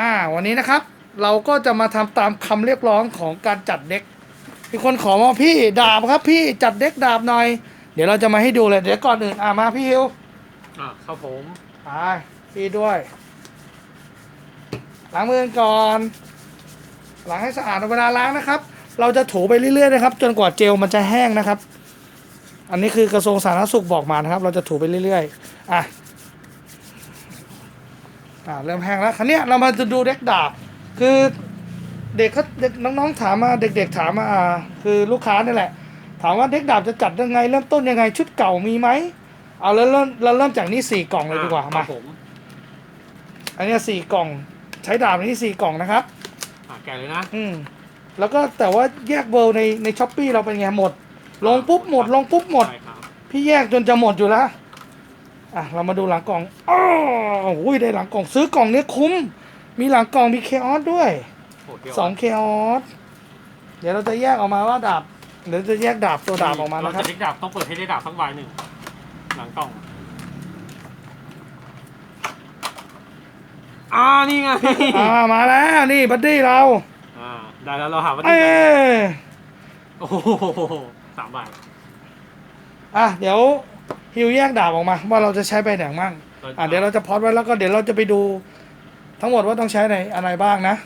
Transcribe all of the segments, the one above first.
อ่าวันนี้นะครับ เราก็จะมาทำตามคำเรียกร้องของการจัดเด็กมีคนขอมาพี่ดาบครับ พี่จัดเด็กดาบหน่อย เดี๋ยวเราจะมาให้ดูเลยเดี๋ยวก่อนอื่นอ่ามาพี่ฮิวอะครับผมไปพี่ด้วยล้างมือกันก่อนล้างให้สะอาดเวลาล้างนะครับ เราจะถูไปเรื่อยๆนะครับ จนกว่าเจลมันจะแห้งนะครับ อันนี้คือกระทรวงสาธารณสุขบอกมานะครับ เราจะถูไปเรื่อยๆอะ อ่าเริ่มแห้งแล้วครั้นี้ยเรามาจะดูเด็กดาบคือเด็กเขาเด็กน้องๆถามมาเด็ก ๆ ถามมาอ่าคือลูกค้านี่แหละ ถามว่าเด็กดาบจะจัดยังไง เริ่มต้นยังไงชุดเก่ามีไหมเอาแล้วเริ่มเราเริ่มจากนี่สี่กล่องเลยดีกว่าอะคมารับผมอันเนี้ยสี่กล่อง ใช้ดาบในที่สี่กล่องนะครับอะแกะเลยนะ อืมแล้วก็แต่ว่าแยกเบอร์ในในช้อปปีเราเป็นไงหมด ลงปุ๊บหมดลงปุ๊บหมด ใช่ครับ พี่แยกจนจะหมดอยู่แล้ว อะเรามาดูหลังกล่องอ้าวอุ้ยได้หลังกล่องซื้อกล่องเนี้ยคุ้ม มีหลังกล่องมีเคออสด้วยโหเดี๋ยวสองเคออสเดี๋ยวเราจะแยกออกมาว่าดาบเดี๋ยวจะแยกดาบตัวดาบออกมาเรานะครับจะเด็กดาบต้องเปิดให้ได้ดาบสักใบหนึ่งหลังกล่องอ่านี่ไงอ่ามาแล้วนี่บัดดี้เราอ่าได้แล้วเราหาวัตถุเอ้ดิบยโอ้โหสามใบอะเดี๋ยว ฮิวแยกดาบออกมา ว่าเราจะใช้ไปไหนบ้างอะเดี๋ยวเราจะพอดไว้แล้วก็เดี๋ยวเราจะไปดู ทั้งหมดว่าต้องใช้ในอะไรบ้างนะ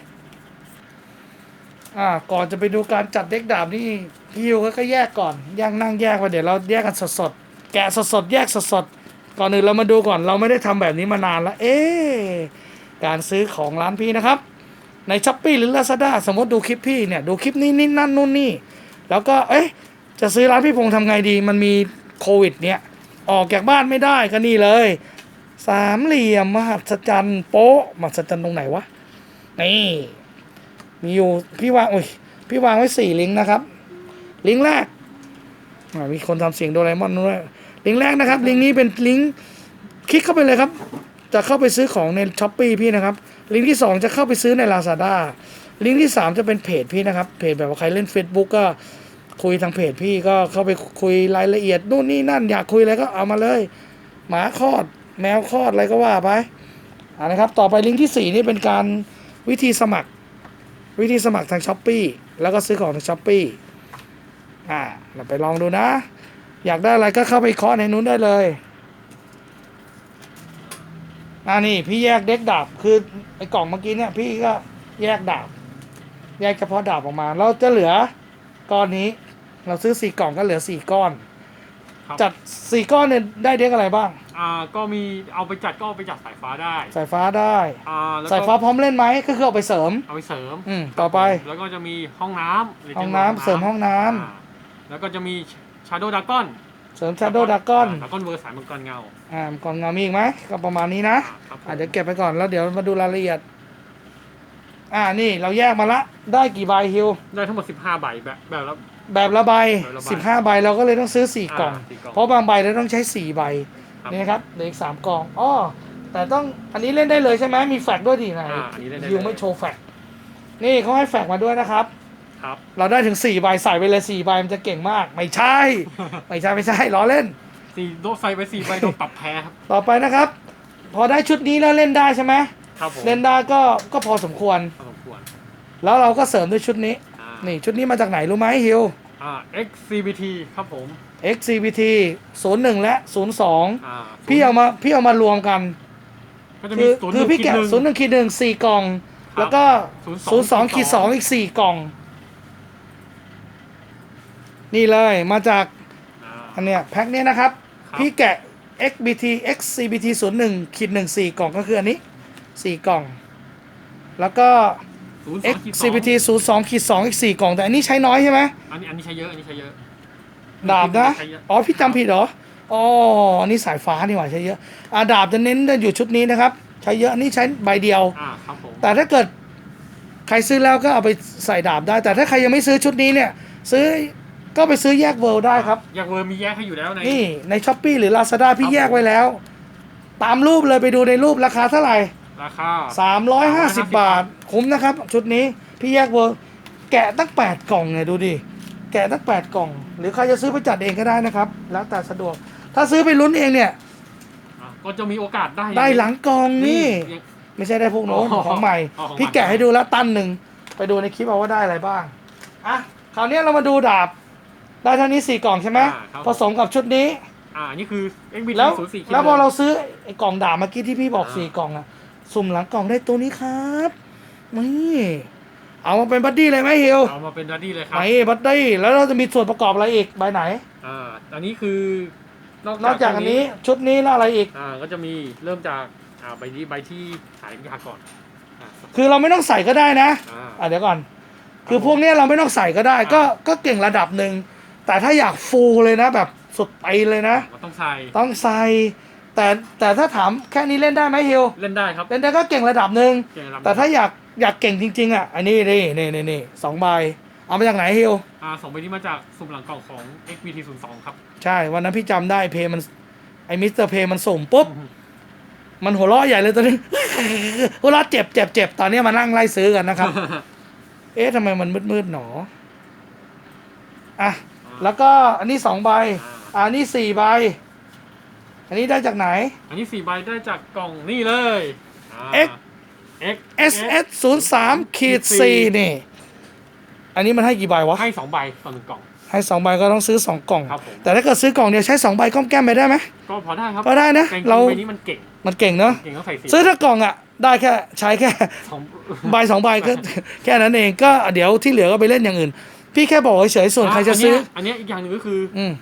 อ่าก่อนจะไปดูการจัดเด็กดาบนี่พี่ฮิวก็แยกก่อนแยกนั่งแยกมาเดี๋ยวเราแยกกันสดๆแกะสดๆแยกสดๆก่อนอื่นเรามาดูก่อนเราไม่ได้ทำแบบนี้มานานแล้วเอ๊ะการซื้อของร้านพี่นะครับ ในช้อปปีหรือ Lazada สมมติดูคลิปพี่เนี่ยดูคลิปนี้นี่นั่นนู่นนี่ แล้วก็เอ๊ะจะซื้อร้านพี่พงษ์ทำไงดี มันมีโควิดเนี่ย ออกจากบ้านไม่ได้ก็นี่เลย สามเหลี่ยมมหัศจรรย์โป๊ะมหัศจรรย์ตรงไหนวะนี่มีอยู่พี่วางโอ้ยพี่วางไว้สี่ลิงก์นะครับ ลิงก์แรกมีคนทำเสียงโดเรมอนด้วยลิงก์แรกนะครับ ลิงก์นี้เป็นลิงก์คลิกเข้าไปเลยครับ จะเข้าไปซื้อของในช้อปปีพี่นะครับ ลิงก์ที่สองจะเข้าไปซื้อใน Lazada ลิงก์ที่สามจะเป็นเพจพี่นะครับ เพจแบบว่าใครเล่น Facebook ก็ คุยทางเพจพี่ก็เข้าไปคุยรายละเอียดนู่นนี่นั่นอยากคุยอะไรก็เอามาเลย หมาคลอด แมวคลอดอะไรก็ว่าไปอ่านะครับ ต่อไปลิงก์ที่สี่นี่เป็นการวิธีสมัคร วิธีสมัครทางช้อปปีแล้วก็ซื้อของทางช้อปปีอ่าเราไปลองดูนะ อยากได้อะไรก็เข้าไปเคาะในนู้นได้เลยอ่านี่พี่แยกเด็กดาบคือไอ้กล่องเมื่อกี้เนี่ยพี่ก็แยกดาบ แยกเฉพาะดาบออกมา เราจะเหลือก้อนนี้ เราซื้อสี่กล่องก็เหลือสี่ก้อน ครับ จัดสี่ก้อนเนี่ยได้เด็กอะไรบ้าง อ่าก็มีเอาไปจัดก็เอาไปจัดสายฟ้าได้สายฟ้าได้ อ่าแล้วก็สายฟ้าพร้อมเล่นไหมก็คือเอาไปเสริม เอาไปเสริมอืมต่อไป แล้วก็จะมีห้องน้ำหรืห้องน้ำเสริมห้องน้ำอ่าแล้วก็จะมีชาโดว์ดากอนเสริม Shadow Dragon ดากอนเวอร์สายมังกรเงาอ่าก่อนเงามีอีกไหมก็ประมาณนี้นะอ่าครับผมอ่าเดี๋ยวเก็บไปก่อนแล้วเดี๋ยวมาดูรายละเอียด อ่านี่เราแยกมาละ ได้กี่ใบฮิว ได้ทั้งหมด 15 ใบแบบแบบแล้ว แบบละใบแบบละใบ สิบห้าใบเราก็เลยต้องซื้อสี่กล่องอ่าสี่กล่องเพราะบางใบเราต้องใช้สี่ใบครับนี่นะครับเหลืออีกสามกล่องอ้อแต่ต้องอันนี้เล่นได้เลยใช่ไหมมีแฟกด้วยดีไหนอ่าอันนี้เล่นได้ฮิวเลยไม่โชว์แฟกนี่เขาให้แฟกมาด้วยนะครับ ครับเราได้ถึงสี่ใบใส่ไปเลยสี่ใบมันจะเก่งมาก ไม่ใช่ ไม่ใช่ไม่ใช่ล้อเล่น สี่โดนใส่ไปสี่ใบโดนปรับแพ้ครับต่อไปนะครับ พอได้ชุดนี้แล้วเล่นได้ใช่ไหมครับผมเล่นได้ก็ก็พอสมควร พอสมควรแล้วเราก็เสริมด้วยชุดนี้อ่า นี่ชุดนี้มาจากไหนรู้ไหมฮิวอ่า XCBT ครับผม XCBT 01 และ02อ่าพี่เอามาพี่เอามารวมกัน ก็จะคืมีอศูนย์คือพี่แกะหนึ่ง01ขีดหนึ่งสี่กล่อง ครับแล้วก็02 02ขีดสองอีกสี่กล่อง นี่เลยมาจากอ่า อันเนี้ยแพ็คเนี้ยนะครับ ครับ พี่แกะ XBT XCBT 01ขีดหนึ่งสี่กล่องก็คืออันนี้สี่กล่อง แล้วก็ ศูนย์สองขีดสอง XCBT 02ขีด2อีก 4 กล่อง แต่อันนี้ใช้น้อยใช่ไหมอันนี้อันนี้ใช้เยอะ อันนี้ใช้เยอะ ดาบนะใช้เยอะอ๋อ พี่จำผิดเหรอ อ๋อ อันนี้สายฟ้านี่หว่าใช้เยอะอ่าดาบจะเน้นอยู่ชุดนี้นะครับ ใช้เยอะอันนี้ใช้ใบเดียว อ่า ครับผม แต่ถ้าเกิดใครซื้อแล้วก็เอาไปใส่ดาบได้ แต่ถ้าใครยังไม่ซื้อชุดนี้เนี่ย ซื้อก็ไปซื้อแยกเวิลด์ได้ครับอยากเวอร์มีแยกให้อยู่แล้วในนี่ในช้อปปีหรือ Lazada พี่ครับแยกไว้แล้ว ตามรูปเลยไปดูในรูปราคาเท่าไหร่ ราคา 350 บาท คุ้มนะครับ ชุดนี้พี่แยกเวิร์กแกะตั้ง 8 กล่องเนี่ยดูดิ แกะตั้ง 8 กล่อง หรือใครจะซื้อไปจัดเองก็ได้นะครับ แล้วแต่สะดวก ถ้าซื้อไปลุ้นเองเนี่ย อะก็จะมีโอกาสได้ได้หลังกล่องนี่อย่างไม่ใช่ได้พวกโน้นอ๋อของใหม่ อ๋อของใหม่ พี่แกะให้ดูแล้วตั้นหนึ่ง ไปดูในคลิปเอาว่าได้อะไรบ้าง อะ คราวนี้เรามาดูดาบ ได้เท่านี้สี่กล่องใช่ไหม อ่าครับ ผสมกับชุดนี้ อ่านี่คือ XBT แล้วศูนย์สี่แล้วพอเราซื้อไอ้กล่องดาบเมื่อกี้ที่พี่บอกอ่า สี่กล่องอะ สุ่มหลังกล่องได้ตัวนี้ครับนี่เอามาเป็นบัดดี้เลยไหมเฮียวเอามาเป็นดัดดี้เลยครัไหบนบัดดี้แล้วเราจะมีส่วนประกอบอะไรอีกใบไหนอ่าอันนี้คือนนอกจากอันนี้ชุดนี้แล้วอะไรอีกอ่าก็จะมีเริ่มจากอ่าใบนี้ใบที่ขายยาก่อนอ่าคือเราไม่ต้องใส่ก็ได้นะอ่าอะเดี๋ยวก่อน คือพวกเนี้ยเราไม่ต้องใส่ก็ได้ ก็ก็เก่งระดับหนึ่งแต่ถ้าอยากฟูลเลยนะแบบสุดไปเลยนะก็ต้องใส่ต้องใส่ แต่แต่ถ้าถามแค่นี้เล่นได้ไหมฮิวเล่นได้ครับเล่นได้ก็เก่งระดับหนึ่งเก่งระดับแต่ถ้าอยากอยากเก่งจริง ๆ อะ อันนี้นี่นี่นี่นี่สองใบเอามาจากไหนฮิวอ่าส่งไปนี้มาจากสุ่มหลังกล่องของ XBT 0 2ครับ ใช่วันนั้นพี่จำได้เพย์มันไอ้มิสเตอร์เพย์มันส่งปุ๊บ มันหัวเราะใหญ่เลยตอนนี้ หัวเราะเจ็บเจ็บเจ็บตอนนี้มานั่งไล่ซื้อกันนะครับ เอ๊ะทำไมมันมืดๆหนออะแล้วก็อันนี้สองใบอ่าอันนี้สี่ใบ อันนี้ได้จากไหน อันนี้สี่ใบได้จากกล่องนี่เลยอ่า X X S S 0 3ขีด4นี่ อันนี้มันให้กี่ใบวะ ให้สองใบต่อหนึ่งกล่อง ให้สองใบก็ต้องซื้อสองกล่อง ครับผม แต่ถ้าเกิดซื้อกล่องเดียวใช้สองใบก้อมแก้มไปได้ไหม ก็พอได้ครับพอได้นะแต่จริงๆเรา ใบนี้มันเก่ง มันเก่งเนาะ เก่งต้องใส่สีซื้อถ้ากล่องอะ ได้แค่ใช้แค่ สอง ใบสองใบก็ แค่นั้นเองก็เดี๋ยวที่เหลือก็ไปเล่นอย่างอื่น พี่แค่บอกเฉยๆส่วนใครจะซื้ออันเนี้ยอันเนี้ยอีกอย่างหนึ่งก็คืออืม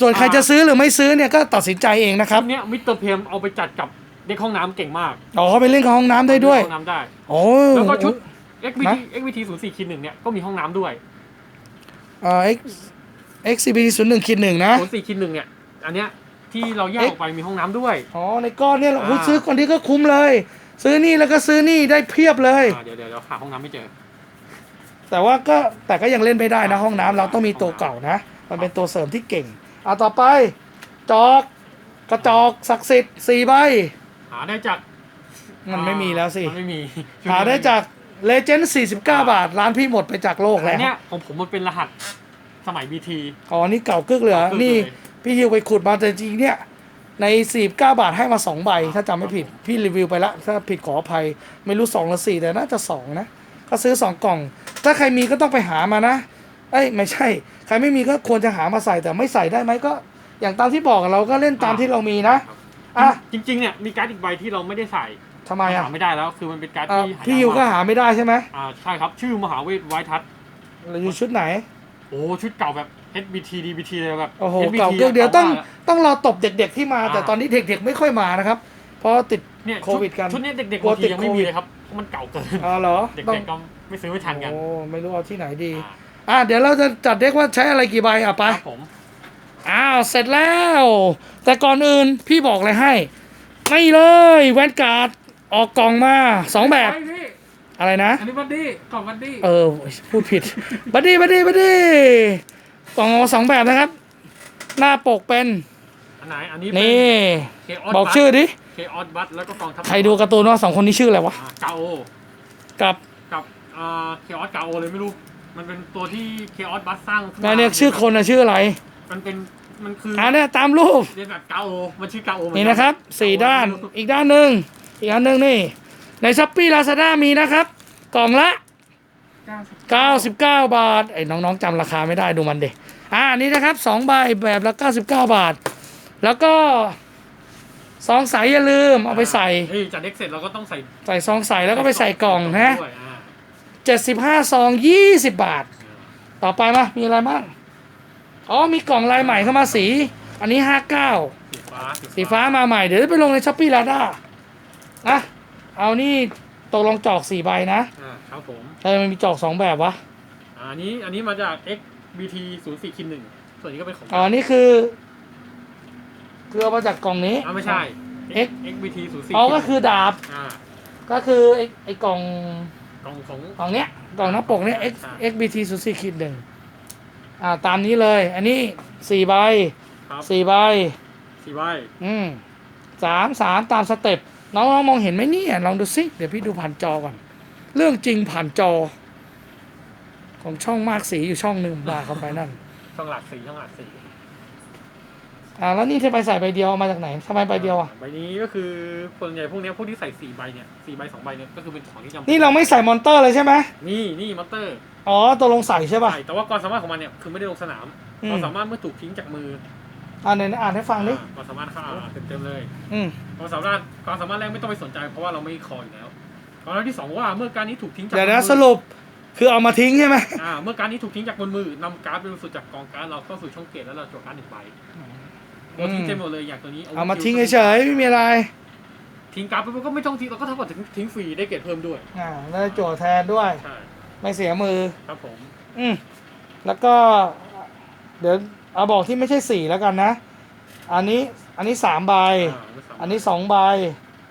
ส่วนใครจะซื้อหรือไม่ซื้อเนี่ยก็ตัดสินใจเองนะครับอันเนี้ยมิสเตอร์เพมเอาไปจัดกับเด็กห้องน้ำเก่งมากอ๋อเขาไปเล่นกับห้องน้ำได้ด้วย ห้องน้ำได้ โอ้ แล้วก็ชุด XBT นะ XBT 0 4คิดหนึ่งเนี่ยก็มีห้องน้ำด้วยเอ่อ X X C B ศูนย์หนึ่งขีดหนึ่งนะ 0 4คิดหนึ่งเนี่ย อันเนี้ยที่เราแยกออกไปมีห้องน้ำด้วย อ๋อ ในก้อนเนี่ยเราอ่าโอ้ยซื้อคนที่ก็คุ้มเลย ซื้อนี่แล้วก็ซื้อนี่ได้เพียบเลย อ่าเดี๋ยวเดี๋ยวเดี๋ยวหาห้องน้ำไม่เจอ แต่ว่าก็แต่ก็ยังเล่นไม่ได้นะห้องน้ำเราต้องมีตัวเก่านะ มันเป็นตัวเสริมที่เก่ง อะต่อไป จอกกระจอกศักดิ์สิทธิ์สี่ใบ หาได้จากมันไม่มีแล้วสิ มันไม่มีหาได้จากเลเจนด์49 บาท ร้านพี่หมดไปจากโลกอัแล้วนเนี้ยของผมมันเป็นรหัสสมัย BT อ๋อ นี่เก่ากึกเลยเหรอเก่ากึกเลยนี่พี่ฮิวไปขุดมาแต่จริงๆเนี่ย ใน 49 บาทให้มา 2 ใบ ถ้าจำไม่ผิด พี่รีวิวไปแล้วถ้าผิดขออภัย ไม่รู้ 2 หรือ 4 แต่น่าจะ 2 นะ ก็ซื้อ 2 กล่อง ถ้าใครมีก็ต้องไปหามานะ เอ้ยไม่ใช่ ใครไม่มีก็ควรจะหามาใส่แต่ไม่ใส่ได้ไหมก็ อย่างตามที่บอกเราก็เล่นตามที่เรามีนะอะจริงๆเนี่ยมีการ์ดอีกใบที่เราไม่ได้ใส่ทำไมอะหาไม่ได้แล้วคือมันเป็นการ์ดอะที่หายากพี่ฮิวก็มากหาไม่ได้ใช่ไหมอ่าใช่ครับชื่อมหาเวทไวทัศเราอยู่ชุดไหน โอ้ชุดเก่าแบบ SBT DBT เลยแบบโอ้โห SBT เก่าเกินเดี๋ยวต้องก่ามากต้องรอตบเด็ก ๆที่มาอ่าแต่ตอนนี้เด็ก ๆ ไม่ค่อยมานะครับเพราะติดเนี่ยโควิดกันชุดเนี้ยเด็กๆกลัวบางทีติดยังไม่โควิมีดเลยครับเพราะมันเก่าเกินอ๋อเหรอเด็กต้องๆก็ไม่ซื้อไม่ทันกันโอ้ไม่รู้เอาที่ไหนดี อ่าอะเดี๋ยวเราจะจัดเด็กว่าใช้อะไรกี่ใบอะไปครับผม อ้าวเสร็จแล้ว แต่ก่อนอื่นพี่บอกเลยให้ไม่เลยแวนการ์ดออกกล่องมาสองแบบไอ้พี่อะไรนะ อันนี้บัดดี้กล่องบัดดี้เออพูดผิด บัดดี้บัดดี้บัดดี้กล่องมาสองแบบนะครับ หน้าปกเป็นอันไหนอันนี้นี่ เคออสบอกชื่อดิ เคออสบัตแล้วก็กองทัพใครดูการ์ตูนว่าสองคนนี้ชื่ออะไรวะ อ่าเกาโอกับกับอ่าเคออสเกาโอเลยไม่รู้ มันเป็นตัวที่เคออสบัตสร้างขึ้นแม่มาเนี่ยชื่อคนนะชื่ออะไรมันเป็นมันคืออ่าเนี่ยตามรูป เรียนแบบเกาโอมันชื่อเกาโอเหมือนี่กันะครับสี่ด้านอีกด้านหนึ่งอีกอันหนึ่งนี่ ในช้อปปี้ลาซาด้ามีนะครับ กล่องละ 99 บาทไอ้น้องๆจำราคาไม่ได้ดูมันเด็อ่านี่นะครับ2ใบแบบละ 99 บาท แล้วก็ซองใสอย่าลืมเอาไปใส่เฮ้ยจัดเด็กเสร็จเราก็ต้องใส่ใส่ซองใสแล้วก็ไปใส่กล่องนะ ด้วยอ่า 75 ซอง 20 บาท ต่อไปมามีอะไรบ้าง อ๋อ มีกล่องลายใหม่เข้ามาสี อันนี้ 59 สีฟ้าสีฟ้ามาใหม่ เดี๋ยวจะไปลงในช้อปปี้ลาด้าอะเอานี่ตกลงจอก4ใบนะอ่าครับผมเออมันมีจอก2แบบวะอ่าอันนี้อันนี้มาจาก XBT 0 4คินหนึ่งส่วนนี้ก็เป็นของอ๋อ นี่คือ คือเอามาจากกล่องนี้ อ่าไม่ใช่ X XBT 0 4อ๋อ ก็คือดาบ อ่าก็คือไอ้ไอ้กล่อง กล่องของกล่องเนี้ยกล่องหน้าปกเนี้ย X ใช่ XBT 0 4ขีดหนึ่งอ่าตามนี้เลย อันนี้สี่ใบครับสี่ใบสีใบอืมสามสามตามสเต็ปน้องๆมองเห็นไหมเนี่ยลองดูสิเดี๋ยวพี่ดูผ่านจอก่อน เรื่องจริงผ่านจอ ของช่องมากสีอยู่ช่องหนึ่งบาเข้าไปนั่น ช่องหลักสีช่องหลักสี อ่าแล้วนี่ที่ไปใส่ใบเดียวเอามาจากไหนทำไมใบเดียวอะ ใบนี้ก็คือส่วนใหญ่พวกเนี้ยพวกที่ใส่สี่ใบเนี่ยสี่ใบสองใบเนี่ยก็คือเป็นของที่จำป็นี่เราไม่ใส่มอนเตอร์เลยใช่ไหมนี่นี่มอเตอร์อ๋อตัวลงใส่ใช่ป่ะ ใช่แต่ว่าความสามารถของมันเนี่ยคือไม่ได้ลงสนามอืม ความสามารถเมื่อถูกทิ้งจากมืออ่าไหนๆอ่านให้ฟังดิอ่าความสามารถเข้าอ่านเต็มๆเลยอืมความสามารถความสามารถแรกไม่ต้องไปสนใจ เพราะว่าเราไม่คออยู่แล้วความสามารถที่สองว่าเมื่อการนี้ถูกทิ้งจากเดี๋ยวบนะมือ สรุปคือเอามาทิ้งใช่ไหมอ่าเมื่อการนี้ถูกทิ้งจากบนมือนำการ์ดเป็นสุดจากกองการ์ดเราเข้าสู่ช่องเกตแล้วเราจวการ์ดหนึ่งใบ เราทิ้งเต็มหมดเลยอย่างตัวนี้เอามาทิ้งเฉยๆไม่มีอะไร ทิ้งการ์ดไปมันก็ไม่ต้องทิ้งเราก็เท่ากับทิ้งฟรีได้เกรดเพิ่มด้วยอ่าแล้วโจทย์แทนด้วย ใช่ไม่เสียมือ ครับผมอืมแล้วก็ เดี๋ยวเอาบอกที่ไม่ใช่สี่แล้วกันนะ อันนี้อันนี้สามใบอ่าไม่สามารถอันนี้สองใบ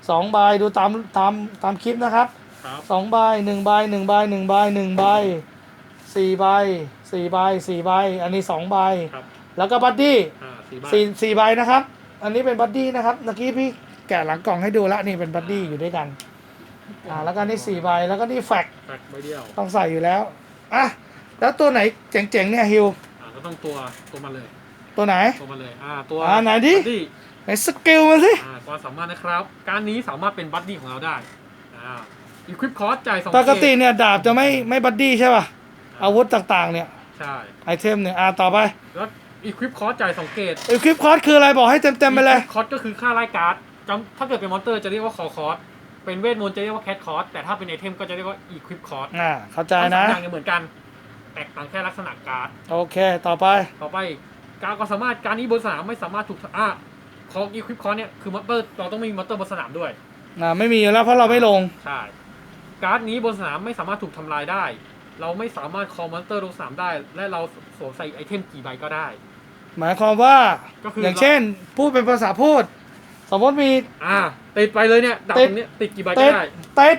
สองใบดูตามตามตามคลิปนะครับครับสองใบหนึ่งใบหนึ่งใบหนึ่งใบหนึ่งใบสี่ใบสี่ใบสี่ใบ อันนี้สองใบ ครับแล้วก็บัดดี้อ่า สี่ใบสี่สี่ใบนะครับ อันนี้เป็นบัดดี้นะครับเมื่อกี้พี่แกะหลังกล่องให้ดูแล้วนี่เป็นบัดดี้อยู่ด้วยกันอ่าแล้วก็นี่สี่ใบแล้วก็นี่แฟกแฟกใบเดียวต้องใส่อยู่แล้วอะแล้วตัวไหนเจ๋งๆเนี่ยฮิวอ่าก็ต้องตัวตัวมันเลย ตัวไหนตัวมันเลยอ่าตัวอ่าไหนดิบัดดี้ไหนสกิลมาสิอ่าความสามารถนะครับการนี้สามารถเป็นบัดดี้ของเราได้อ่าอีควิปคอร์สจ่ายสองปกติเเนี่ยดาบจะไม่ไม่บัดดี้ใช่ป่ะอาวุธต่างๆเนี่ยใช่ไอเทมเนี่ยอ่าต่อไปแล้ว อีควิปคอร์สจ่ายสองเกตไอคลิปคอร์สคืออะไรบอกให้เต็มๆไปเลย คอร์สก็คือค่าไล่การ์ดจำถ้าเกิดเป็นมอนเตอร์จะเรียกว่าคอคอร์สเป็นเวทมนต์จะเรียกว่าแคทคอร์สแต่ถ้าเป็นไอเทมก็จะเรียกว่าอีควิปคอร์สอ่า เข้าใจทั้งสอนะงอย่างเนี่ยเหมือนกัน แตกต่างแค่ลักษณะการ์ด โอเค ต่อไป ต่อไปการก็สามารถการนี้บนสนามไม่สามารถถูกอะของอีควิปคอร์สเนี่ยคือมอนเตอร์เราต้องไม่มีมอนเตอร์บนสนามด้วย อ่า ไม่มีอยู่แล้วเพราะเราไม่ลง ใช่ การ์ดนี้บนสนามไม่สามารถถูกทำลายได้ เราไม่สามารถคอมมอนเตอร์ลงสนามได้ และเราสวมใส่ไอเทมกี่ใบก็ได้ หมายความว่าก็คืออ อย่างเช่น พูดเป็นภาษาพูด สมมติมี อ่าติดไปเลยเนี่ยดับติดตรงเนี้ยติดกี่ใบก็เต็ดได้เต็ด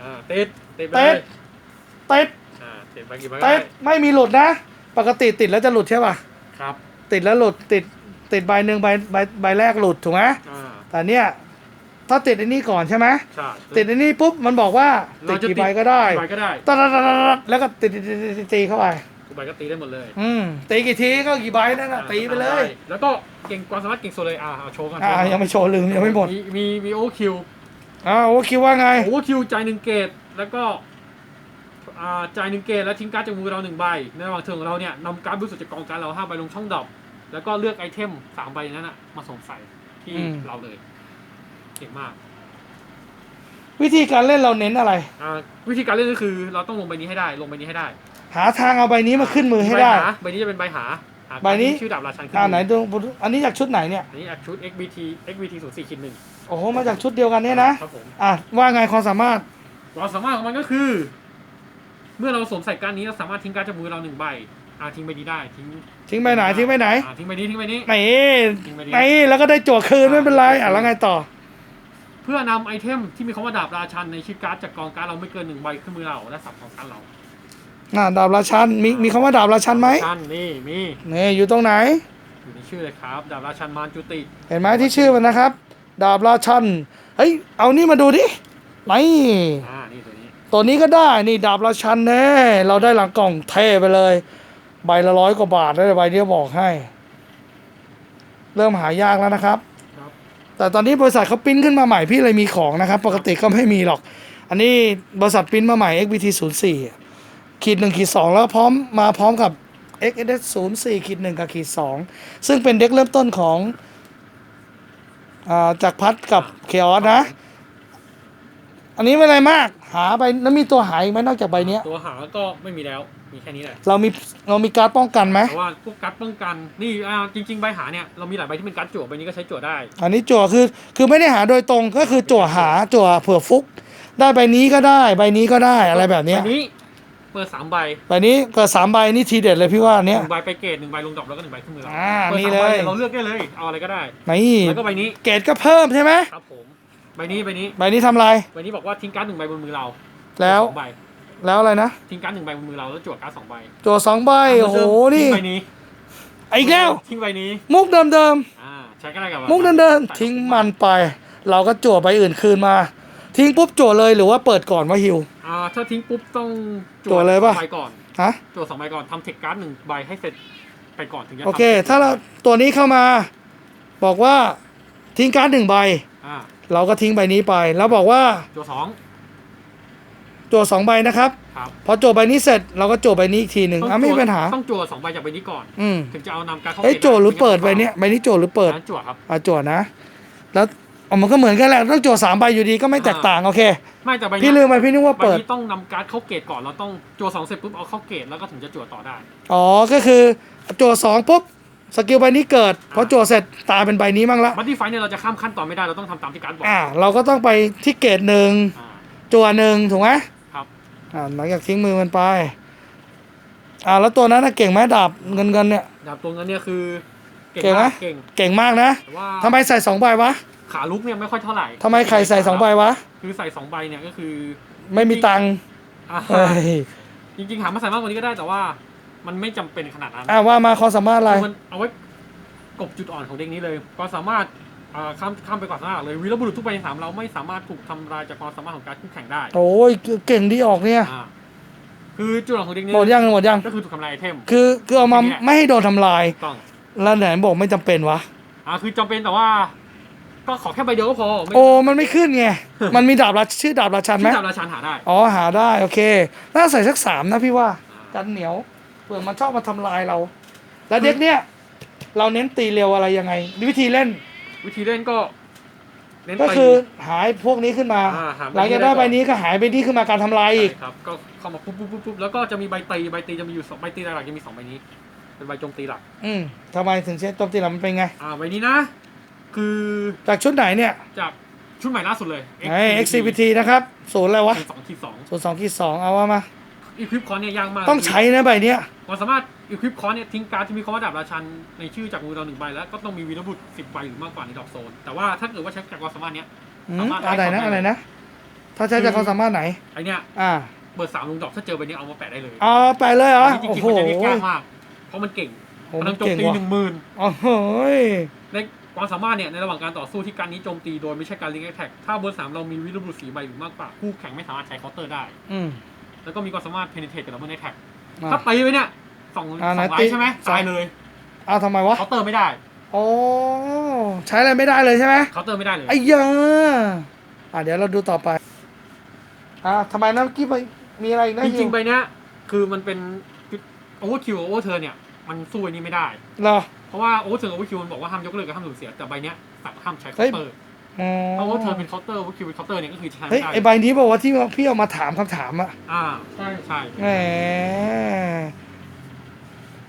อ่าติดติดไปเต็เลดยเต็ดอ่าติดไปกี่ใบก็เต็ได้ดไม่มีหลุดนะ ปกติติดแล้วจะหลุดใช่ป่ะ ครับติดแล้วหลุดติดติดใบหนึ่งใบใบใบแรกหลุดถูกไหมอ่าแต่เนี่ยถ้าติดอันนี้ก่อนใช่ไหมใช่ติดอันนี้ปุ๊บมันบอกว่าติเราดจะกี่ใบก็ได้กี่ใบก็ได้ตดๆๆๆแล้วก็ตีตีตีตีตีเข้าไป กี่ใบก็ตีได้หมดเลยอืมตีกี่ทีก็กี่ใบนั่นน่ะตีไปเลยแล้วก็เก่งความสามารถเก่งสุดเลยอ่าเอาโชว์กันอ่ายังไม่โชว์ลืมยังไม่หมดมีมีมีโอคิวอ่าโอ้คิดว่าไงโอเวอร์คิวจ่ายหนึ่งเกตแล้วก็อ่าจ่ายหนึ่งเกตแล้วทิ้งการ์ดจากมือเราหนึ่งใบในระหว่างเทิร์นของเราเนี่ยนำการ์ดบริสุทธิ์จากกองการดเราห้าใบลงช่องดรอปแล้วก็เลือกไอเทมสามใบนั้นนะมาส่งใส่ที่อืมเราเลยเก่งมาก วิธีการเล่นเราเน้นอะไรอ่าวิธีการเล่นก็คือเราต้องลงใบนี้ให้ได้ ลงใบนี้ให้ได้ หาทางเอาใบนี้มาขึ้นมือให้ได้ใบหาใบนี้จะเป็นใบหาหาใบนี้ ชื่อดาบราชันขึ้นอ่ามืไหนดูอันนี้จากชุดไหนเนี่ย อันนี้จากชุด XBT XBT 0 4คิดหนึ่งโอ้โหมาจากชุดเดียวกันเนี่ยนะครับผมอะว่าไงความสามารถความสามารถของมันก็คือ เมื่อเราสวมใส่การดนี้เราสามารถทิ้งการดจากมือเราหนึ่งใบอ่าทิ้งใบนี้ได้ทิ้งทิ้งไปไหนทิ้งไปไหนอ่าทิ้งใบนี้ทิ้งใบนี้ไหนทิ้งไปดิไหนแล้วก็ได้จั่วคืนไม่เป็นไรอะแล้วไงต่อ เพื่อนำไอเทมที่มีคำว่าดาบราชันในชิปการ์ดจากกองการดเราไม่เกินหนึ่งใบขึ้นมือเราและสับของการดเรา น่ะดาบราชันมีมีคำว่าดาบราชันไหมชันนี่มีนี่อยู่ตรงไหน อยู่ในชื่อเลยครับ ดาบราชันมารจุติ เห็นไหมที่ชื่อมันนะครับ ดาบราชันเฮ้ยเอานี่มาดูดิไหนอ่านี่ตัวนี้ตัวนี้ก็ได้นี่ดาบราชันแน่เราได้หลังกล่องเท่ไปเลย ใบละร้อยกว่าบาทได้ใบเดียวบอกให้ เริ่มหายากแล้วนะครับครับแต่ตอนนี้บริษัทเขาปริ้นขึ้นมาใหม่พี่เลยมีของนะครับ ปกติก็ไม่มีหรอก อันนี้บริษัทปริ้นมาใหม่ XBT 0 4 ขีดหนึ่งขีดสองแล้วพร้อมมาพร้อมกับ XS 0 4ขีดหนึ่งกับขีดสองซึ่งเป็นเด็กเริ่มต้นของอ่าจากพัดกับเคออสนะ อันนี้ไม่อะไรมาก หาไปแล้วมีตัวหายอีกไหมนอกจากใบเนี้ย ตัวหาก็ไม่มีแล้ว มีแค่นี้แหละเรามีเรามีการดป้องกันไหมแต่ว่าพวกการ์ดป้องกัน นี่อ่าจริง ๆ ใบหาเนี่ยเรามีหลายใบที่เป็นการ์ดจั่วใบนี้ก็ใช้จั่วได้ อันนี้จั่วคือคือไม่ได้หาโดยตรงก็คือจั่วหาจั่วเผื่อฟุก ได้ใบนี้ก็ได้ ใบนี้ก็ได้อะไรแบบเนี้ย ใบนี้ เปิดสามใบใบนี้เกิดสามใบนี่ทีเด็ดเลยพี่ว่าอันหเนี้ย นึ่งใบไปเกตหนึ่งใบลงดรอปแล้วก็หนึ่งใบขึ้นมือเราอ่าปิดนี่สามใบเลยเราเลือกได้เลย เอาอะไรก็ได้ นี่แล้วก็ใบนี้เกรดก็เพิ่มใช่ไหมครับผม ใบนี้ใบนี้ ใบนี้ทำอะไรใบนี้บอกว่าทิ้งการ์ดหนึ่งใบบนมือเราแล้วสองใบแล้วอะไรนะทิ้งการ์ดหนึ่งใบบนมือเราแล้วจั่วการ์ดสองใบจั่วสองใบโอ้โหนี่ทิ้งใบนี้อีกแล้ว ทิ้งใบนี้ มุกเดิมอ่าใช้ก็ได้กับๆมุกเดิมๆทิ้งมันไป เราก็จั่วใบอื่นคืนมา ทิ้งปุ๊บจั่วเลยหรือว่าเปิดก่อนว่าฮิว อ่าถ้าทิ้งปุ๊บต้องจั่วเลยปะสองใบก่อนฮะจั่วสองใบก่อนทำเทคการ์ดหนึ่งใบให้เสร็จไปไปก่อนถึงจะโอเค ทำถ้าเราตัวนี้เข้ามา บอกว่าทิ้งการ์ดหนึ่งใบ อ่าเราก็ทิ้งใบนี้ไป แล้วบอกว่าตัวสองจั่วสองใบนะครับ ครับพอจั่วใบนี้เสร็จเราก็จั่วใบนี้อีกทีหนึ่งต้องอะไม่มีปัญหา ต้องจั่วสองใบจากใบนี้ก่อน อืมถึงจะเอานำการเข้าเอ้ยกตจั่วหรือไเปิดใบเนี้ยใบนี้จั่วหรือเปิดอันนั้นจั่วครับอะจั่วนะ แล้ว อ๋อมันก็เหมือนกันแหละต้องจั่วสามใบอยู่ดีก็ไม่แตกต่างโอเค ไม่แต่ใบพี่เนี้ยลืมไปพี่นึกว่าใบเปิดนี้ต้องนำการดเข้าเกตก่อนเราต้องจั่วสองเสร็จปุ๊บเอาเข้าเกตแล้วก็ถึงจะจั่วต่อได้ อ๋อก็คือจั่วสองปุ๊บสกิลใบนี้เกิดพอจั่วเสร็จตาเป็นใบนี้มั่งละบัตตี้ไฟเนี่ยเราจะข้ามขั้นตอนไม่ได้เราต้องทำตามที่การดบอกอ่า เราก็ต้องไปที่เกตหนึ่งอ่า จั่วหนึ่งถูกไหมครับ อ่าหลังจากทิ้งมือมันไป อ่าแล้วตัวนั้นน่ะเก่งไหมดาบเงินเงินเนี่ย ดาบตัวเงินเนี่ยคือเก่งไหม มากเก่งเก่งมากนะแต่ว่าทำไมใส่สองใบวะ ขาลุกเนี่ยไม่ค่อยเท่าไหร่ทำไมไข่ใส่สองใบวะ คือใส่สองใบเนี่ยก็คือไม่มีตังค์อ่าเฮ้ยจริงๆหามาใส่มากกว่านี้ก็ได้แต่ว่า มันไม่จำเป็นขนาดนั้นอ่าว่ามาความสามารถอะไร คือมันเอาไว้กบจุดอ่อนของเด็กนี้เลยความสามารถอ่าข้ามข้ามไปก่อนหน้าเลยวีรบุรุษทุกใบในสามเราไม่สามารถถูกทำลายจากความสามารถของการคู่แข่งได้โอ้ยเก่งดีออกเนี่ย อ่าคือจุดอ่อนของเด็กนี้หมดยังหมดยัง ก็คือถูกทำลายไอเทม คือคือเอามาไม่ให้โดนทำลาย ต้องแล้วไหนบอกไม่จำเป็นวะ อ่าคือจำเป็นแต่ว่า ก็ขอแค่ใบเดียวก็พอไม่โอ้มันไม่ขึ้นไง มันมีดาบราชื่อดาบราชันไหมที่ดาบราชันหาได้อ๋อหาได้โอเค น่าใส่สักสามนะพี่ว่ากันเหนียวเผื่อมันชอบมาทำลายเรา แล้วเด็กเนี้ยเราเน้นตีเร็วอะไรยังไงวิธีเล่น วิธีเล่นก็เน้นก็ไป คือหายพวกนี้ขึ้นมา อ่าหาหลังจากได้ใบนี้ก็หายไปนี้ขึ้นมาการทำลายอีก ใช่ครับก็เข้ามาปุ๊บปุ๊บปุ๊บปุ๊บแล้วก็จะมีใบตีใบตีจะมีอยู่สองใบตีหลักๆจะมีสองใบนี้ เป็นใบโจมตีหลัก อืมทำไมถึงเช็ดโจมตีเรามันเป็นไง อ่าใบนี้นะ คือจากชุดไหนเนี่ยจากชุดใหม่ล่าสุดเลยไอ้ XCPT นะครับศูนย์อะไรวะเป็นสองขีดสองศูนย์สองขีดสองเอาว่ามาอีควิปคอนเนี่ยยากมากต้องใช้นะใบเนี้ยความสามารถอีควิปคอนเนี่ยทิ้งการ์ดที่มีคำว่าดาบราชันในชื่อจากมือเราหนึ่งใบแล้วก็ต้องมีวีรบุตรสิบใบหรือมากกว่าในดอกโซน แต่ว่าถ้าเกิดว่าใช้จากความสามารถเนี้ยอืมสามารถได้อะไรนะทำได้อะไรนะถ้าใช้จากความสามารถไหนไอเนี้ยอ่าเปิดสามลงดอกถ้าเจอใบนี้เอามาแปะได้เลยเอาไปเลยเหรอจริงโอ้ๆโหมันจะเรียกยากมากเพราะมันเก่งโอ้พมัลันงโจมเก่งตีว่ะหนึ่งหมื่นโอ้โหยใน ความสามารถเนี่ยในระหว่างการต่อสู้ที่การนี้โจมตีโดยไม่ใช่การลิงก์แท็กถ้าเบอร์สามเรามีวิรบุรุษสีใบหรือมากกว่าคู่แข่งไม่สามารถใช้เคาน์เตอร์ได้ อืมแล้วก็มีความสามารถเพนเทตกับดับเบิลแท็กอะถ้าตีไปเนี่ยสองอ่าสองไหนไลตี ท์ใช่ไหมสองตายเลยเอาทำไมวะเคาน์เตอร์ไม่ได้โอ้ใช้อะไรไม่ได้เลยใช่ไหมเคาน์เตอร์ไม่ได้เลยไอ้ยาอะเดี๋ยวเราดูต่อไปอะทำไมนะเมื่อกี้ไปมีอะไรอีกนะจริงๆฮิใบวเนี้ยคือมันเป็นโอเวอร์คิวโอเวอร์เทอร์เนี่ยมันสู้อันนี้ไม่ได้ เหรอ เพราะว่าโอเวอร์เทอร์โอเวอร์คิวมันบอกว่าห้ามยกเลิกกับห้ามสูญเสีย แต่ใบเนี้ยสั่งห้ามใช้เคาเฮ้ยน์เตอร์อ๋อเพราะโอเวอร์เทอร์เป็นเคาน์เตอร์โอเวอร์คิวเป็นเคาน์เตอร์เนี่ยก็คือใช้เฮ้ไม่ยได้ไอใบนี้บอกว่าที่พี่เอามาถามคำถามอะอ่าใช่ใช่แหม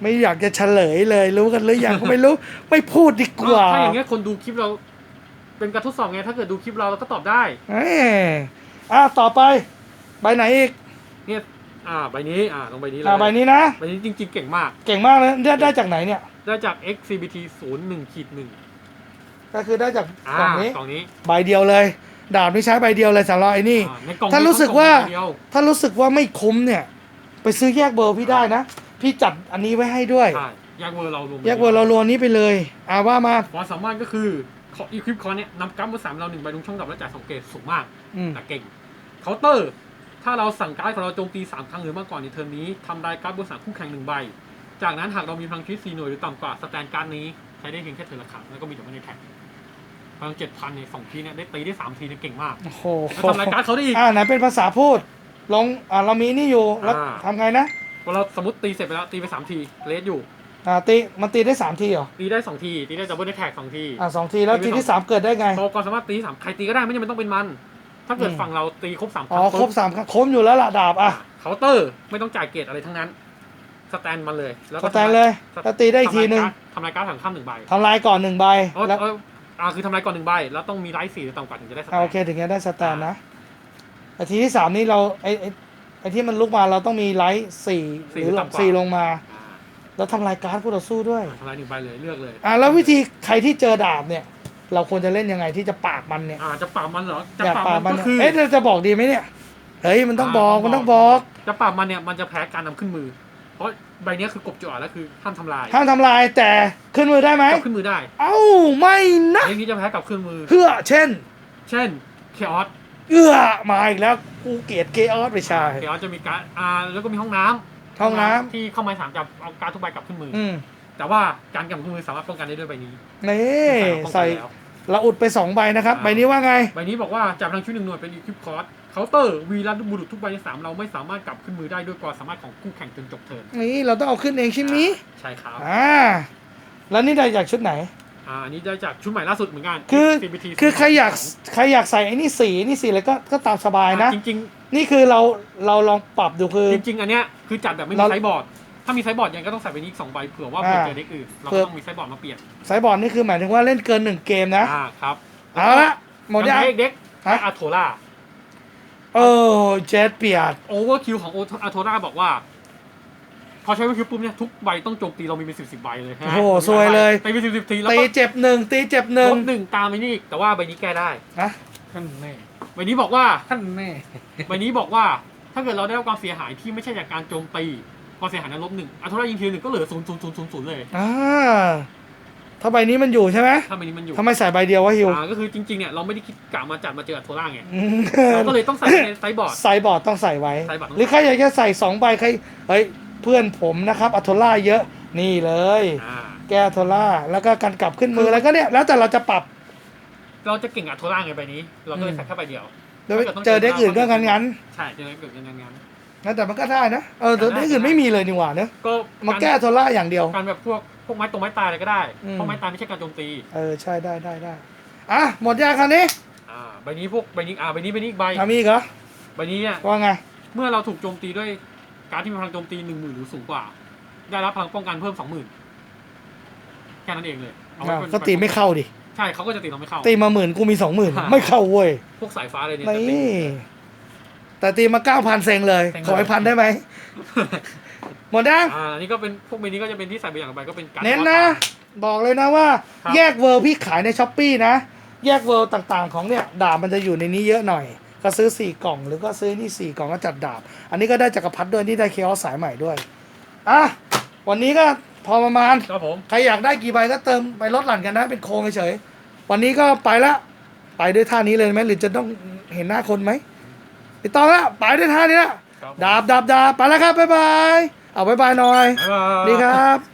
ไม่อยากจะเฉลยเลยรู้กันหรือยังก็ไม่รู้ ไม่พูดดีกว่าถ้าอย่างเงี้ยคนดูคลิปเรา เป็นการทดสอบไงถ้าเกิดดูคลิปเราเราก็ตอบได้เอ้ยอะต่อไป ใบไหนอีกเนี่ยอ่าใบนี้อ่าลงใบนี้เลยอะใบนี้นะ ใบนี้จริง ๆ เก่งมาก เก่งมากเลยได้ได้จากไหนเนี่ย ได้จาก XCBT 0 1ขีดหนึ่งก็คือได้จากอ่ากล่องนี้กล่องนี้ใบเดียวเลย ดาบนี่ใช้ใบเดียวเลยสำหรับไอ้นี่ อ่าในกล่องถ้ารู้สึกมีว่าใบเดียวถ้ารู้สึกว่าไม่คุ้มเนี่ย ไปซื้อแยกเบอร์พี่ได้นะ พี่จัดอันนี้ไว้ให้ด้วย ใช่แยกเวอร์เรารวมแยกเบอร์เรารวมนี้ไปเลยอ่าว่ามาความสามารถก็คือขออีควิปคอนเนี่ยนำกัมเบอร์สามเราหนึ่งใบลงช่องดับและจ่ายสองเกตสูงมาก อืมแต่เก่งเคาน์เตอร์ ถ้าเราสั่งการ์ดของเราโจมตีสามครั้งหรือมากกว่าในเทิร์นนี้ทำลายการ์ดเบอร์สามคู่แข่งหนึ่งใบ จากนั้นหากเรามีพลังชีวิตสี่หน่วยหรือต่ำกว่าสแตนการ์ดนี้ใช้ได้เพียงแค่เทิร์นละครั้งแล้วก็มีแต่ไม่ในแท็กพลังเจ็ดพันเนี่ยสองทีเนี่ยได้ตีได้สามทีเนี่ยเก่งมากโอ้โหแล้วทำลายการ์ดเขาได้อีก อ่าไหนเป็นภาษาพูด ลงอ่าเรามีนี่อยู่แล้วอ่า ทำไงนะพอเราสมมติตีเสร็จไปแล้วตีไปสามทีเลสอยู่ อ่าตีมันตีได้สามทีเหรอตีได้สองทีตีได้ดับเบิลแท็กสองทีอ่าสองทีแล้วตีทีไปที่สองสามเกิดได้ไงพอความสามารถตีสามใครตีก็ได้ไม่จำเป็นต้องเป็นมัน ถ้าเกิดอืม ฝั่งเราตีครบสามอ๋อครบสามครั้งครบอยู่แล้วล่ะดาบอะ เคาน์เตอร์ไม่ต้องจ่ายเกตอะไรทั้งนั้น สแตนมันเลยแล้วสก็แตนเลยแล้วตีได้อีกทีหนึ่งทำลายการ์ดถังข้ามหนึ่งใบทำลายก่อนหนึ่งใบเออแล้วเอออ่าคือทำลายก่อนหนึ่งใบ แล้วต้องมีไลท์สี่หรือต่ำกว่าถึงจะได้สแตอ่านโอเคถึงจะได้สแตนนะไอทีที่สามนี่เราไอไอไอที่มันลุกมาเราต้องมีไลท์สี่หรือสี่ลงมาอ่าแล้วทำลายการ์ดผู้ต่อสู้ด้วยทำลายหนึ่งใบเลยเลือกเลยอ่าแล้ววิธีใครที่เจอดาบเนี่ย เราควรจะเล่นยังไงที่จะปากมันเนี่ยอ่าจะปราบมันเหรอจะอยากปราบปากมัมันนก็คือ เอ๊ะเราจะบอกดีไหมเนี่ยเฮ้ยมันต้องบอกอ่ามันต้องบอก จะปราบมันเนี่ยมันจะแพ้การนำขึ้นมือ เพราะใบเนี้ยคือกบจุอะแล้วคือห้ามทำลายห้ามทำลายแต่ขึ้นมือได้ไหมกลับขึ้นมือได้เอ้าไม่นะเรื่องนี้จะแพ้กลับขึ้นมือ เพื่อเช่น เช่นเคออสเอื้อมาอีกแล้วกูเกลียดเกออสไปใช่เคออสจะมีการดอ่าแล้วก็มีห้องน้ำห้องน้ำที่เข้ามาสามจับเอาการดทุกใบกลับขึ้นมือออืมแต่ว่าการกำมือสามารถป้องกันได้ด้วยใบนี้นี่ป้องกันใส่แล้วเราอุดไปสองใบนะครับอ่าใบนี้ว่าไง ใบนี้บอกว่าจากพลังชีวิตหนึ่งหน่วยเป็นอีคิปคอร์ส เคาน์เตอร์วีรันบุรุษทุกใบในสามเราไม่สามารถกลับขึ้นมือได้ด้วยความสามารถของคู่แข่งจนจบเทิร์นนี่เราต้องเอาขึ้นเองใช่ไหมใช่ครับอ่าแล้วนี่ได้จากชุดไหนอ่าอันนี้ได้จากชุดใหม่ล่าสุดเหมือนกันคือ CBT คือใครอยากใครอยากใส่ไอ้นี่สีนี่สีอะไรก็ก็ตามสบายนะ จริงนี่คือเราเราลองปรับดูคือๆจริง ๆ อันเนี้ยคือจัดแบบไม่มีเราไซส์บอร์ดถ้ามีไซส์บอร์ดยังก็ต้องใส่ไปนี้อีกสองใบเผื่อว่าเผื่ออ่าเจอเด็กอื่นเราเผื่ก็อต้องมีไซส์บอร์ดมาเปลี่ยนสายบอลนี่คือหมายถึงว่าเล่นเกินหนึ่งเกมนะอ่าครับเอาละหมดยังเด็กเด็กฮะอาโทล่า โอ้เจ็ดเปียด โอเวอร์คิวของอาโทล่าบอกว่า พอใช้โอเวอร์คิวปุ๊บเนี่ยทุกใบต้องโจมตีเรามีเป็นสิบสิบใบเลยโอ้โหซวยเลย ตีเป็นสิบสิบทีแล้วตีก็เจ็บหนึ่งตีเจ็บหลนึ่งบหนึ่งตามไปนี่อีกแต่ว่าใบนี้แก้ได้นะท่านแน่ใบนี้บอกว่าท่านแน่ใบนี้บอกว่า ถ้าเกิดเราได้รับความเสียหายที่ไม่ใช่จากการโจมตีความเสียหายนั้นลบหนึ่งอาโทล่ายิงทีหนึ่งก็เหลือศูนย์ศูนย์ศูนย์ศูนย์ศูนย์เลยอ่า ถ้าใบนี้มันอยู่ใช่ไหมถ้าใบนี้มันอยู่ทำไมใส่ใบเดียววะฮิวอ่าก็คือจริงๆเนี่ยเราไม่ได้คิดกะมาจัดมาเจออาโทล่าไงอืมเราก็เลยต้องใส่ในไซส์บอร์ด ไซบอร์ดต้องใส่ไว้ ไซส์บอร์ดต้อง หรือใครอยากจะใส่สองใบใครเฮ้ยเพื่อนผมนะครับอัโทล่าเยอะนี่เลย อ่าแก้อัโทล่าแล้วก็การกลับขึ้นมือแล้วก็เนี่ยแล้วแต่เราจะปรับ เราจะเก่งอาโทล่าไงใบนี้ เราก็เลยใส่แค่ใบเดียว โดยเจอเด็กอื่นก็งั้นงั้นใช่เจอเด็กอื่นก็งั้นงั้น ๆนะแต่มันก็ได้นะเออแต่เด็กอื่นไม่มีเลยนี่หว่าเนอะก็มาแก้อัโทล่าอย่างเดียว การแบบพวก พวกไม้ตรงไม้ตายอะไรก็ได้อืม เพราะไม้ตายไม่ใช่การโจมตีเออใช่ได้ได้ได้อะหมดยาคันนี้อ่าใบนี้พวกใบนี้อ่าใบนี้ใบนี้อีกใบอามีอีกเหรอใบนี้เนี่ยว่าไงเมื่อเราถูกโจมตีด้วยการดที่มีพลังโจมตีหนึ่งหมื่นหรือสูงกว่า ได้รับพลังป้องกันเพิ่มสองหมื่นแค่นั้นเองเลยเอาไว้อะเป็นก็ตีไม่เข้าดิใช่เขาก็จะตีเราไม่เข้า ตีมาหมื่นกูมีสองหมื่นอ่าไม่เข้าเว้ยพวกสายฟ้าอะไรเนี่ยจะตี นี่แต่ตีมาเก้าพันเซ็งเลย เซ็งเลย ขอให้พันได้ไหม หมดยังอ่านี่ก็เป็นพวกใบนี้ก็จะเป็นที่ใส่ไปอย่างไรก็เป็นการ เน้นนะ บอกเลยนะว่า ครับ แยกเวิร์พี่ขายในช้อปปีนะ แยกเวิร์ต่างๆของเนี่ยดาบมันจะอยู่ในนี้เยอะหน่อย ก็ซื้อ 4 กล่อง หรือก็ซื้อนี่ 4 กล่องก็จัดดาบ อันนี้ก็ได้จักรพรรดิด้วยนี่ได้เคออสสายใหม่ด้วยอะวันนี้ก็พอประมาณ ครับผมใครอยากได้กี่ใบก็เติมไปลดหลั่นกันนะ เป็นโครงเฉยๆวันนี้ก็ไปละไปด้วยท่านี้เลยไหมหรือจะต้องเห็นหน้าคนไหมไม่ต้องละไปด้วยท่านี้ละครับผม ดาบดาบดาบไปแล้วครับบ๊ายบาย เอาบ๊ายบายหน่อย บ๊ายบาย ดีครับ